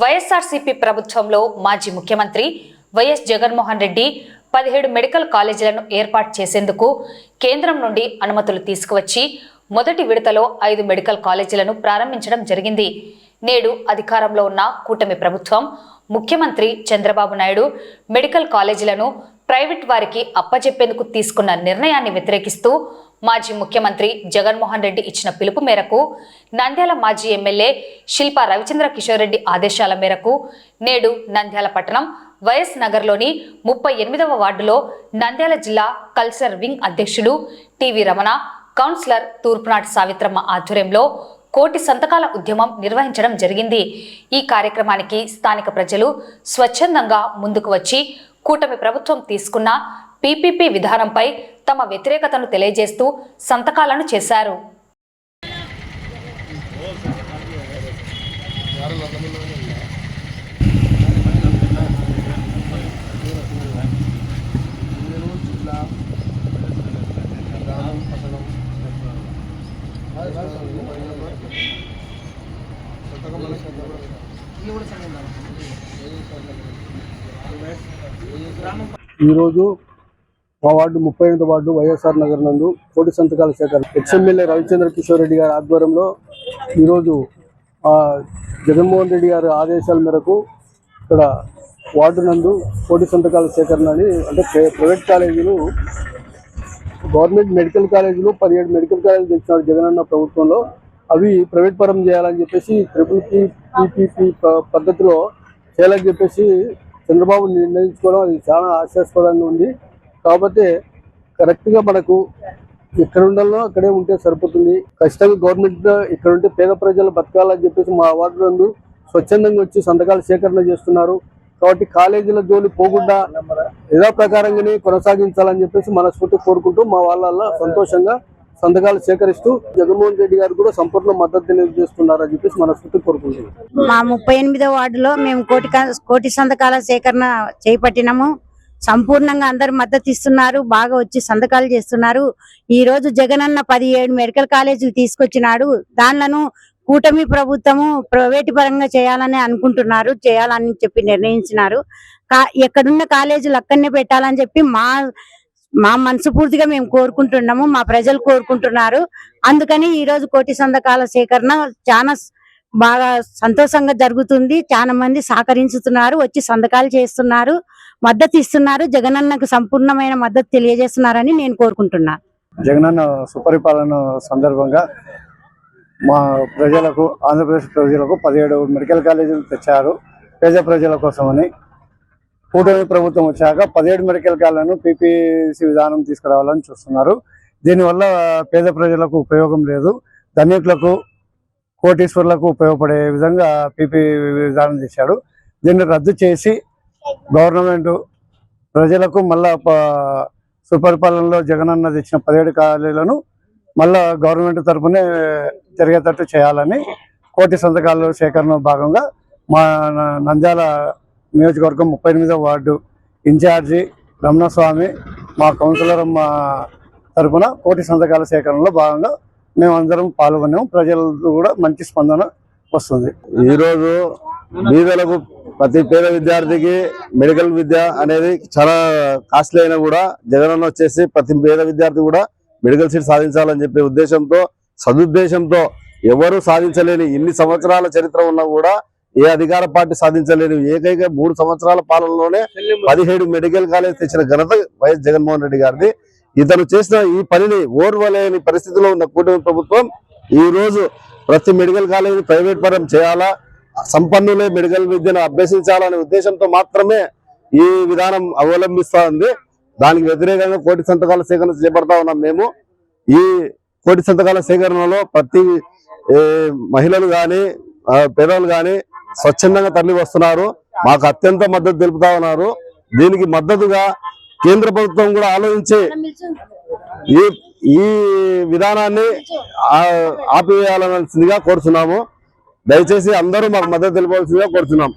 వైఎస్ఆర్సీపీ ప్రభుత్వంలో మాజీ ముఖ్యమంత్రి వైఎస్ జగన్మోహన్ రెడ్డి పదిహేడు మెడికల్ కాలేజీలను ఏర్పాటు చేసేందుకు కేంద్రం నుండి అనుమతులు తీసుకువచ్చి మొదటి విడతలో ఐదు మెడికల్ కాలేజీలను ప్రారంభించడం జరిగింది. నేడు అధికారంలో ఉన్న కూటమి ప్రభుత్వం ముఖ్యమంత్రి చంద్రబాబు నాయుడు మెడికల్ కాలేజీలను ప్రైవేట్ వారికి అప్పజెప్పేందుకు తీసుకున్న నిర్ణయాన్ని వ్యతిరేకిస్తూ మాజీ ముఖ్యమంత్రి జగన్మోహన్ రెడ్డి ఇచ్చిన పిలుపు మేరకు నంద్యాల మాజీ ఎమ్మెల్యే శిల్పా రవిచంద్ర కిషోర్ రెడ్డి ఆదేశాల మేరకు నేడు నంద్యాల పట్టణం వైఎస్ నగర్లోని ముప్పై ఎనిమిదవ వార్డులో నంద్యాల జిల్లా కల్చర్ వింగ్ అధ్యక్షుడు T V Ramana councillor Thurpunati Savitramma ఆధ్వర్యంలో కోటి సంతకాల ఉద్యమం నిర్వహించడం జరిగింది. ఈ కార్యక్రమానికి స్థానిక ప్రజలు స్వచ్ఛందంగా ముందుకు వచ్చి కూటమి ప్రభుత్వం తీసుకున్న పీపీపీ విధానంపై తమ వ్యతిరేకతను తెలియజేస్తూ సంతకాలను చేశారు. ఈరోజు మా వార్డు ముప్పై ఎనిమిది వార్డు వైఎస్ఆర్ నగర్ నందు కోటి సంతకాల సేకరణ. ఎక్స్ఎమ్మెల్యే రవిచంద్ర కిషోర్ రెడ్డి గారి ఆధ్వర్యంలో ఈరోజు జగన్మోహన్ రెడ్డి గారి ఆదేశాల మేరకు ఇక్కడ వార్డు నందు కోటి సంతకాల సేకరణ అని అంటే ప్రైవేట్ కాలేజీలు గవర్నమెంట్ మెడికల్ కాలేజీలు పదిహేడు మెడికల్ కాలేజీలు తెచ్చినాడు జగనన్న ప్రభుత్వంలో. అవి ప్రైవేట్ పరం చేయాలని చెప్పేసి ట్రిపుల్ పీ పీపీపీ పద్ధతిలో చేయాలని చెప్పేసి చంద్రబాబు నిర్ణయించుకోవడం అది చాలా ఆశాస్పదంగా ఉంది. కాకపోతే కరెక్ట్గా మనకు ఎక్కడ ఉండాలో అక్కడే ఉంటే సరిపోతుంది. ఖచ్చితంగా గవర్నమెంట్ ఇక్కడ ఉంటే పేద ప్రజలు బతకాలని చెప్పేసి మా వార్డు నందు స్వచ్ఛందంగా వచ్చి సంతకాలు సేకరణ చేస్తున్నారు. కాబట్టి కాలేజీల జోలి పోకుండా ఏదో ప్రకారంగానే కొనసాగించాలని చెప్పేసి మనస్ఫూర్తి కోరుకుంటూ మా వాళ్ళ సంతోషంగా సంతకాలు సేకరిస్తూ జగన్మోహన్ రెడ్డి గారు కూడా సంపూర్ణ మద్దతు తెలియజేస్తున్నారని చెప్పేసి మనస్ఫూర్తి కోరుకుంటున్నాం. మా ముప్పై ఎనిమిదో వార్డులో మేము కోటి కోటి సంతకాల సేకరణ చేపట్టినాము. సంపూర్ణంగా అందరు మద్దతు ఇస్తున్నారు బాగా వచ్చి సంతకాలు చేస్తున్నారు. ఈ రోజు జగనన్న పదిహేడు మెడికల్ కాలేజీలు తీసుకొచ్చినాడు. దానిలను కూటమి ప్రభుత్వము ప్రైవేటు పరంగా చేయాలని అనుకుంటున్నారు చేయాలని చెప్పి నిర్ణయించినారు. కా- ఎక్కడున్న కాలేజీలు అక్కడనే పెట్టాలని చెప్పి మా మా మనసుపూర్తిగా మేము కోరుకుంటున్నాము మా ప్రజలు కోరుకుంటున్నారు. అందుకని ఈ రోజు కోటి సంతకాల సేకరణ చాలా బాగా సంతోషంగా జరుగుతుంది. చాలా మంది సహకరించుతున్నారు వచ్చి సంతకాలు చేస్తున్నారు మద్దతు ఇస్తున్నారు. జగనన్నకు సంపూర్ణమైన మద్దతు తెలియజేస్తున్నారని నేను కోరుకుంటున్నాను జగనన్న సుపరిపాలన సందర్భంగా మా ప్రజలకు ఆంధ్రప్రదేశ్ ప్రజలకు పదిహేడు మెడికల్ కాలేజీలు తెచ్చారు. పేద ప్రజల కోసమని. కూటమి ప్రభుత్వం వచ్చాక పదిహేడు మెడికల్ కాలేజీలను పీపీసీ విధానం తీసుకురావాలని చూస్తున్నారు. దీనివల్ల పేద ప్రజలకు ఉపయోగం లేదు. ధనికులకు కోటీశ్వర్లకు ఉపయోగపడే విధంగా పీపీ విధానం చేశాడు. దీన్ని రద్దు చేసి గవర్నమెంట్ ప్రజలకు మళ్ళా సుపరిపాలనలో సుపరిపాలనలో జగనన్న తెచ్చిన పదిహేడు ఖాళీలను మళ్ళా గవర్నమెంట్ తరపునే జరిగేటట్టు చేయాలని కోటి సంతకాలు సేకరణ భాగంగా మా న- నంద్యాల నియోజకవర్గం ముప్పై ఎనిమిదో వార్డు ఇన్ఛార్జి రమణస్వామి మా కౌన్సిలర్ మా తరపున కోటి సంతకాల సేకరణలో భాగంగా మేమందరం పాల్గొన్నాం. ప్రజలకు కూడా మంచి స్పందన వస్తుంది. ఈరోజు బీదలకు ప్రతి పేద విద్యార్థికి మెడికల్ విద్య అనేది చాలా కాస్ట్లీ అయినా కూడా జగనన్న వచ్చేసి ప్రతి పేద విద్యార్థి కూడా మెడికల్ సీట్ సాధించాలని చెప్పే ఉద్దేశంతో సదుద్దేశంతో ఎవరు సాధించలేని ఇన్ని సంవత్సరాల చరిత్ర ఉన్నా కూడా ఏ అధికార పార్టీ సాధించలేని ఏకైక మూడు సంవత్సరాల పాలనలోనే పదిహేడు మెడికల్ కాలేజ్ తెచ్చిన ఘనత వైఎస్ జగన్మోహన్ రెడ్డి గారిది. ఇతను చేసిన ఈ పనిని ఓర్వలేని పరిస్థితిలో ఉన్న కూటమి ప్రభుత్వం ఈ రోజు ప్రతి మెడికల్ కాలేజీ ప్రైవేట్ పరం చేయాలా? సంపన్నులే మెడికల్ విద్యను అభ్యసించాలనే ఉద్దేశంతో మాత్రమే ఈ విధానం అవలంబిస్తా ఉంది దానికి వ్యతిరేకంగా కోటి సంతకాల సేకరణ చేపడతా ఉన్నాం మేము. ఈ కోటి సంతకాల సేకరణలో ప్రతి మహిళలు కానీ పేదలు కానీ స్వచ్ఛందంగా తరలి వస్తున్నారు మాకు అత్యంత మద్దతు తెలుపుతా ఉన్నారు. దీనికి మద్దతుగా కేంద్ర ప్రభుత్వం కూడా ఆలోచించి ఈ ఈ విధానాన్ని ఆపివేయాలనాల్సిందిగా కోరుతున్నాము దయచేసి అందరూ మాకు మద్దతు తెలిపాల్సిందిగా కోరుతున్నాం